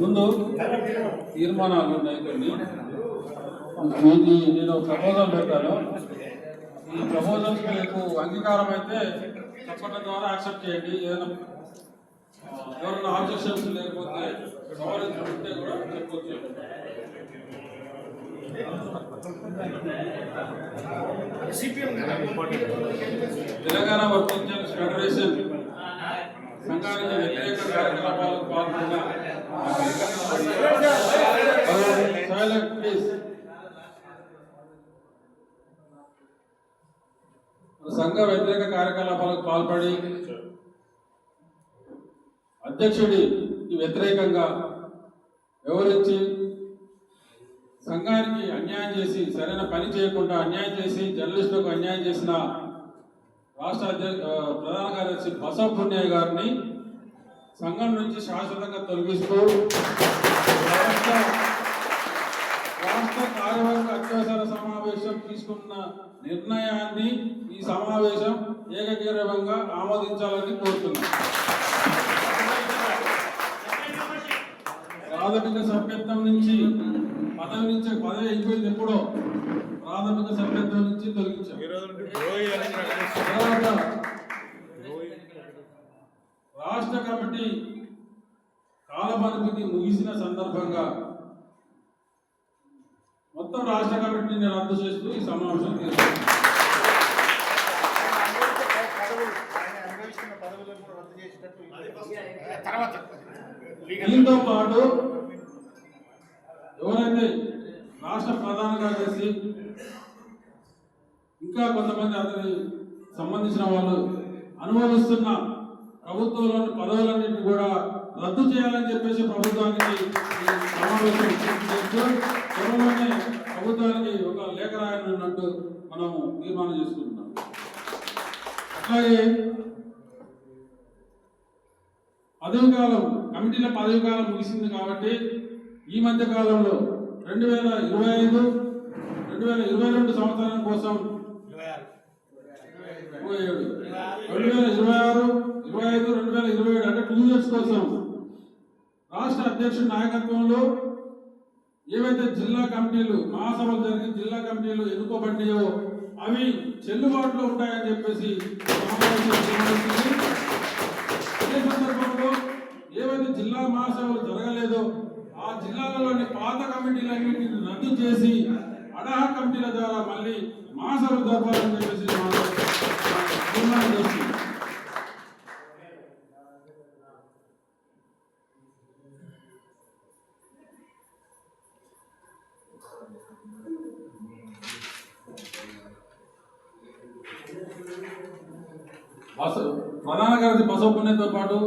ముందు తీర్మానాలు ఉన్నాయి కొన్ని. నేను ప్రపోజల్ పెట్టాను. ఈ ప్రపోజల్స్ మీకు అంగీకారం అయితే చెప్పడం ద్వారా యాక్సెప్ట్ చేయండి. ఏదైనా ఎవరైనా ఆబ్జెక్షన్స్ లేకపోతే సవరించుకుంటే కూడా చెప్పొచ్చు. తెలంగాణ వర్కింగ్ ఫెడరేషన్ సంఘానికి వ్యతిరేక కార్యకలాపాలకు పాల్గొన్న సంఘ వ్యతిరేక కార్యకలాపాలకు పాల్పడి అధ్యక్షుడి వ్యతిరేకంగా వివరించి సంఘానికి అన్యాయం చేసి సరైన పని చేయకుండా అన్యాయం చేసి జర్నలిస్టులకు అన్యాయం చేసిన రాష్ట్ర అధ్యక్ష ప్రధాన కార్యదర్శి బసవ పుణ్యయ్య గారిని సంఘం నుంచి శాశ్వతంగా తొలగిస్తూ రాష్ట్ర తీసుకున్న నిర్ణయాన్ని ఈ సమావేశం ఏకగ్రీవంగా ఆమోదించాలని కోరుతున్నాను ప్రాథమిక సభ్యత్వం నుంచి పదవి నుంచి పదవి అయిపోయింది ఎప్పుడో. ప్రాథమిక సభ్యత్వం నుంచి తొలగించాం. తర్వాత రాష్ట్ర కమిటీ కాలపరిమితి ముగిసిన సందర్భంగా రాష్ట్ర కమిటీని రద్దు చేస్తూ ఈ సమావేశం దీంతో పాటు ఎవరైతే రాష్ట్ర ప్రధాన కార్యదర్శి ఇంకా కొంతమంది అతని సంబంధించిన వాళ్ళు అనుభవిస్తున్న ప్రభుత్వంలోని పదవులన్నింటినీ కూడా రద్దు చేయాలని చెప్పేసి ప్రభుత్వానికి సమావేశం చేస్తూ త్వరలోనే ప్రభుత్వానికి ఒక లేఖ రాయనున్నట్టు మనము తీర్మానం చేసుకుంటున్నాం. అట్లాగే పదవి కాలం కమిటీల పదవి కాలం ముగిసింది కాబట్టి ఈ మధ్య కాలంలో రెండు వేల ఇరవై ఐదు రెండు వేల ఇరవై రెండు సంవత్సరం కోసం రెండు వేల ఇరవై ఆరు ఇరవై ఐదు రెండు వేల ఇరవై ఏడు అంటే టూ ఇయర్స్ కోసం రాష్ట్ర అధ్యక్షుడి నాయకత్వంలో ఏవైతే జిల్లా కమిటీలు మహాసభలు జరిగి జిల్లా కమిటీలు ఎన్నుకోబడ్డాయో అవి చెల్లుబాటులో ఉంటాయని చెప్పేసి అదే సందర్భంలో ఏవైతే జిల్లా మహాసభలు జరగలేదో ఆ జిల్లాలలోని పాత కమిటీలన్నింటిని రద్దు చేసి అడహ కమిటీల ద్వారా మళ్ళీ మహాసభలు జరపాలని చెప్పేసి మనం తీర్మానం చేస్తుంది బస ప్రధాన బసవపుణ్యంతో పాటు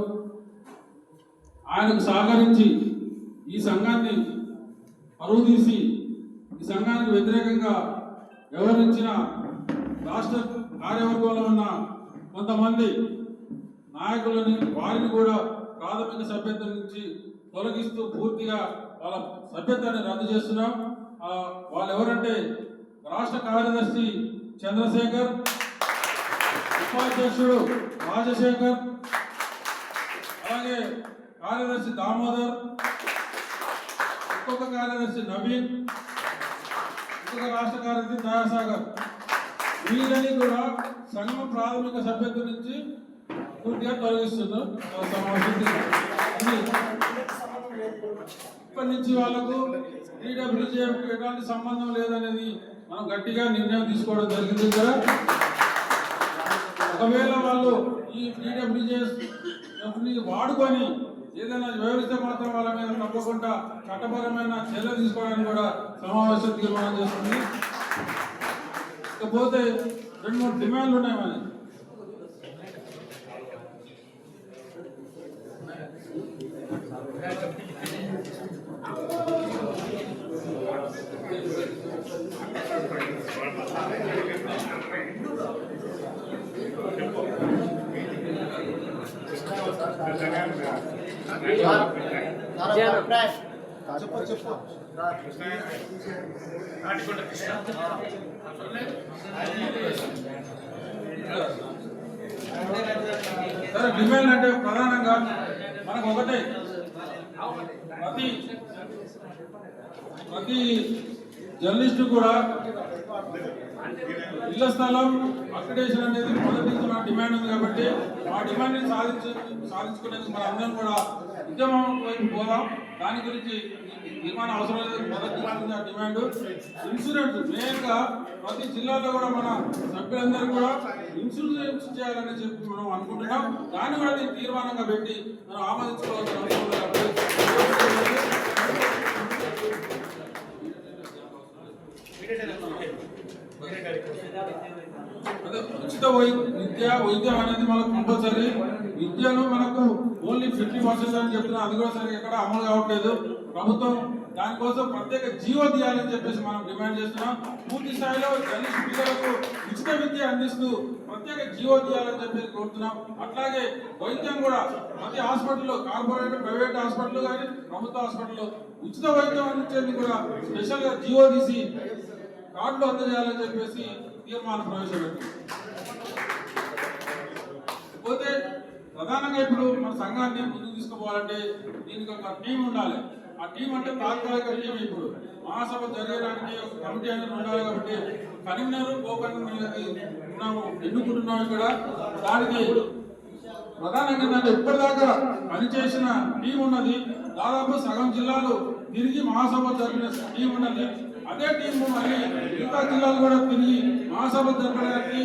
ఆయనకు సహకరించి ఈ సంఘాన్ని పరువు తీసి ఈ సంఘానికి వ్యతిరేకంగా వ్యవహరించిన రాష్ట్ర కార్యవర్గంలో ఉన్న కొంతమంది నాయకులని వారిని కూడా ప్రాథమిక సభ్యత్వం నుంచి తొలగిస్తూ పూర్తిగా వాళ్ళ సభ్యత్వాన్ని రద్దు చేస్తున్నాం. వాళ్ళు ఎవరంటే రాష్ట్ర కార్యదర్శి చంద్రశేఖర్ ఉపాధ్యక్షుడు రాజశేఖర్ అలాగే కార్యదర్శి దామోదర్ ఇంకొక కార్యదర్శి నవీన్ ఇంకొక రాష్ట్ర కార్యదర్శి దయాసాగర్ వీళ్ళని కూడా సంఘం ప్రాథమిక సభ్యత్వం నుంచి పూర్తిగా తొలగిస్తున్నారు. ఇప్పటి నుంచి వాళ్ళకు టీడబ్ల్యూజేఎఫ్ ఎలాంటి సంబంధం లేదనేది మనం గట్టిగా నిర్ణయం తీసుకోవడం జరిగింది కదా ఒకవేళ వాళ్ళు ఈ ని వాడుకొని ఏదైనా వివరిస్తే మాత్రం వాళ్ళ మీద తప్పకుండా చట్టపరమైన చర్యలు తీసుకోవడానికి కూడా సమావేశం తీర్మానం చేస్తుంది. ఇకపోతే రెండు మూడు డిమాండ్లు ఉన్నాయి మరి. చెప్పు చెప్పు సరే డిమాండ్ అంటే ప్రధానంగా మనకు ఒకటే ప్రతి ప్రతి జర్నలిస్టు కూడా ఇళ్ళ స్థలం? అక్రిడేషన్ అనేది మొదటి నుంచి మన డిమాండ్ ఉంది కాబట్టి ఆ డిమాండ్ని సాధించు సాధించుకునేందుకు మన అందరం కూడా ఉద్యమం వైపు పోదాం. దాని గురించి నిర్మాణం అవసరం లేదు. మొదటి నుంచి ఆ డిమాండ్ ఇన్సూరెన్స్. మెయిన్గా ప్రతి జిల్లాలో కూడా మన సభ్యులందరూ కూడా ఇన్సూరెన్స్ చేయాలని చెప్పి మనం అనుకుంటున్నాం. దాన్ని కూడా తీర్మానంగా పెట్టి మనం ఆమోదించుకోవాల్సిన అవసరం అదే ఉచిత వై- విద్య వైద్యం అనేది మనకు కంపల్సరీ విద్యను మనకు ఓన్లీ ఫిఫ్టీ పర్సెంట్ అని చెప్తున్నా అది కూడా సరిగ్గా ఎక్కడ అమలు కావట్లేదు. ప్రభుత్వం దానికోసం ప్రత్యేక జీవో తీయాలని చెప్పేసి మనం డిమాండ్ చేస్తున్నాం. పూర్తి స్థాయిలో జర్నలిస్ట్ పిల్లలకు ఉచిత విద్య అందిస్తూ ప్రత్యేక జీవో తీయాలని చెప్పేసి కోరుతున్నాం. అట్లాగే వైద్యం కూడా ప్రతి హాస్పిటల్లో కార్పొరేట్ ప్రైవేట్ హాస్పిటల్ కానీ ప్రభుత్వ హాస్పిటల్లో ఉచిత వైద్యం అందించేందుకు కూడా స్పెషల్గా జీవో తీసి కార్డులు అందజేయాలని చెప్పేసి తీర్మానం ప్రవేశపెట్టింది పోతే ప్రధానంగా ఇప్పుడు మన సంఘాన్ని ముందుకు తీసుకుపోవాలంటే దీనికి ఒక టీం ఉండాలి. ఆ టీం అంటే తాత్కాలిక టీం ఇప్పుడు. మహాసభ జరగడానికి ఒక కమిటీ అనేది ఉండాలి కాబట్టి కరీంనగర్ కో ఉన్నాము ఎన్నుకుంటున్నాం ఇక్కడ. దానికి ప్రధానంగా నన్ను ఇప్పటిదాకా పనిచేసిన టీం ఉన్నది. దాదాపు సగం జిల్లాలు తిరిగి మహాసభ జరిగిన టీం ఉన్నది. అదే టీం మళ్ళీ మిగతా జిల్లాలు కూడా తిరిగి మహాసభ జరపడానికి